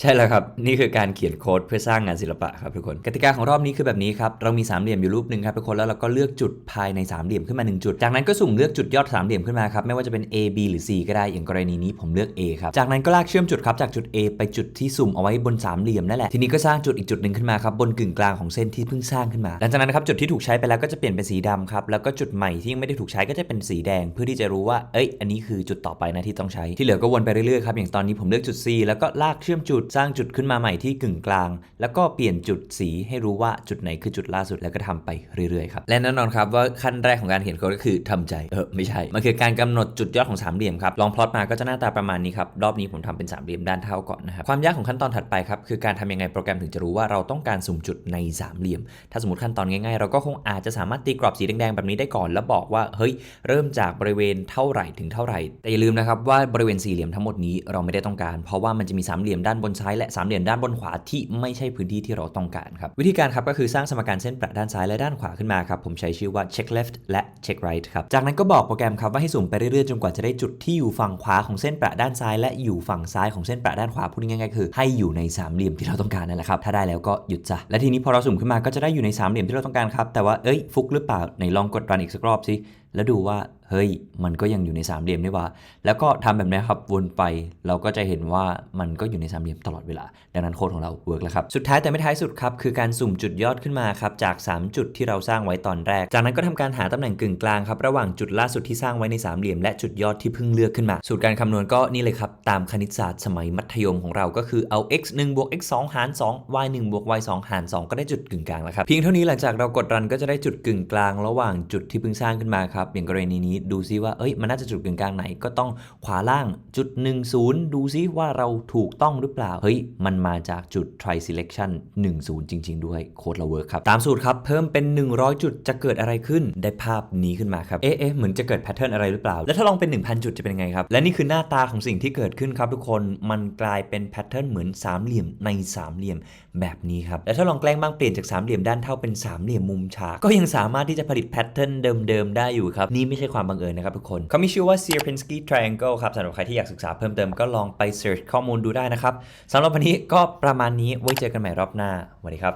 ใช่แล้วครับ นี่คือการเขียนโค้ดเพื่อสร้างงานศิลปะครับทุกคน กติกาของรอบนี้คือแบบนี้ครับ เรามีสามเหลี่ยมอยู่รูปหนึ่งครับทุกคนแล้วเราก็เลือกจุดภายในสามเหลี่ยมขึ้นมาหนึ่งจุด จากนั้นก็สุ่มเลือกจุดยอดสามเหลี่ยมขึ้นมาครับไม่ว่าจะเป็น A B หรือ C ก็ได้อย่างกรณีนี้ผมเลือก A ครับจากนั้นก็ลากเชื่อมจุดครับจากจุด A ไปจุดที่สุ่มเอาไว้บนสามเหลี่ยมนั่นแหละทีนี้ก็สร้างจุดอีกจุดหนึ่งขึ้นมาครับบนกึ่งกลางของเส้นที่เพิ่งสร้างขึ้นมาหลังจากนั้นครับจุดที่ถูกใช้ไปแล้วก็จะเปลี่ยนเป็นสีดำครับแล้วก็จุดใหม่ที่ยังไม่ได้ถูกใช้ก็จะเป็นสีแดง เพื่อที่จะรู้ว่าเอ้ยอันนี้คือจุดต่อไปนะที่ต้องใช้ที่เหลือก็วนไปเรื่อยๆครับอย่างตอนนี้ผมเลือกจุด C แล้วก็ลากเชื่อมจุดสร้างจุดขึ้นมาใหม่ที่กึ่งกลาง แล้วก็เปลี่ยนจุดสีให้รู้ว่าจุดไหนคือจุดล่าสุดแล้วก็ทำไปเรื่อยๆครับและแน่นอนครับว่าขั้นแรกของการเขียนโค้ดก็คือทำใจเออไม่ใช่มันคือการกำหนดจุดยอดของสามเหลี่ยมครับลองพลอตมาก็จะหน้าตาประมาณนี้ครับรอบนี้ผมทำเป็นสามเหลี่ยมด้านเท่าก่อนนะครับความยากของขั้นตอนถัดไปครับคือการทำยังไงโปรแกรมถึงจะรู้ว่าเราต้องการสุ่มจุดในสามเหลี่ยม ถ้าสมมติขั้นตอนง่ายๆ เราก็คงอาจจะสามารถตีกรอบสีแดงๆแบบนี้ได้ก่อนแล้วบอกว่าเฮ้ยเริ่มจากบริเวณเท่าไหร่ถึงเท่าไหร่แต่อย่าลืมนะครับว่าบริเวณสี่เหลี่ยมทั้งหมดนี้เราไม่ได้ต้องการ เพราะว่ามันจะมีสามเหลี่ยมด้านบนซ้ายและสามเหลี่ยมด้านบนขวาที่ไม่ใช่พื้นที่ที่เราต้องการครับวิธีการครับก็คือสร้างสมการเส้นประด้านซ้ายและด้านขวาขึ้นมาครับผมใช้ชื่อว่า check left และ check right ครับจากนั้นก็บอกโปรแกรมครับว่าให้สุ่มไปเรื่อยๆจนกว่าจะได้จุดที่อยู่ฝั่งขวาของเส้นประด้านซ้าย และอยู่ฝั่งซ้ายของเส้นประด้านขวาพูดง่ายๆคือ ให้อยู่ในสามเหลี่ยมที่เราต้องการนั่นแหละครับถ้าได้แล้วก็หยุดจ้ะและทีนี้พอเราสุ่มขึ้นมาก็จะได้อยู่ในสามเหลี่ยมที่เราต้องการครับแต่ว่าเอ้ยฟุกหรือเปล่าไหนลองกดรันอีกสักรอบสิ แล้วดูว่าเฮ้ยมันก็ยังอยู่ในสามเหลี่ยมนี่ว่า แล้วก็ทำแบบนี้ครับวนไปเราก็จะเห็นว่ามันก็อยู่ในสามเหลี่ยมตลอดเวลา ดังนั้นโค้ดของเราเวิร์กแล้วครับ สุดท้ายแต่ไม่ท้ายสุดครับคือการสุ่มจุดยอดขึ้นมาครับจาก 3 จุดที่เราสร้างไว้ตอนแรก จากนั้นก็ทำการหาตำแหน่งกึ่งกลางครับระหว่างจุดล่าสุดที่สร้างไว้ในสามเหลี่ยมและจุดยอดที่เพิ่งเลือกขึ้นมา สูตรการคำนวณก็นี่เลยครับตามคณิตศาสตร์สมัยมัธยมของเราก็คือเอา x 1บวก x 2หาร2 y 1บวก y 2หาร2ก็ได้จุดกึ่งกลางแล้วครับเพียงเท่านี้หลังจากเรากดรันก็จะได้จุดกึ่งกลาง ระหว่างจุดที่เพิ่งสร้างขึ้นมาครับอย่างกรณีนี้ดูซิว่าเอ้ยมันน่าจะจุดกึ่งกลางไหนก็ต้องขวาล่างจุด 10 ดูซิว่าเราถูกต้องหรือเปล่า เฮ้ย มันมาจากจุด try selection 10 จริง ๆ ด้วยโค้ดเราเวิร์กครับ ตามสูตรครับ เพิ่มเป็น 100 จุดจะเกิดอะไรขึ้นได้ภาพนี้ขึ้นมาครับ เอ๊ะเหมือนจะเกิดแพทเทิร์นอะไรหรือเปล่า แล้วถ้าลองเป็น 1,000 จุดจะเป็นไงครับ และนี่คือหน้าตาของสิ่งที่เกิดขึ้นครับทุกคนมันกลายเป็นแพทเทิร์นเหมือนสามเหลี่ยมในสามเหลี่ยมแบบนี้ครับและถ้าลองแกล้งบ้างเปลี่ยนจากสามเหลี่ยมด้านเท่าเป็นสามเหลี่ยมมุมฉากก็ยังสามารถที่จะผลิตแพทเทิร์นเดิมๆได้อยู่ครับ นี่ไม่ใช่ความบังเอิญนะครับทุกคนเขามีชื่อว่า Sierpinski Triangle ครับสำหรับใครที่อยากศึกษาเพิ่มเติมก็ลองไป search ข้อมูลดูได้นะครับสำหรับวันนี้ก็ประมาณนี้ไว้เจอกันใหม่รอบหน้าสวัสดีครับ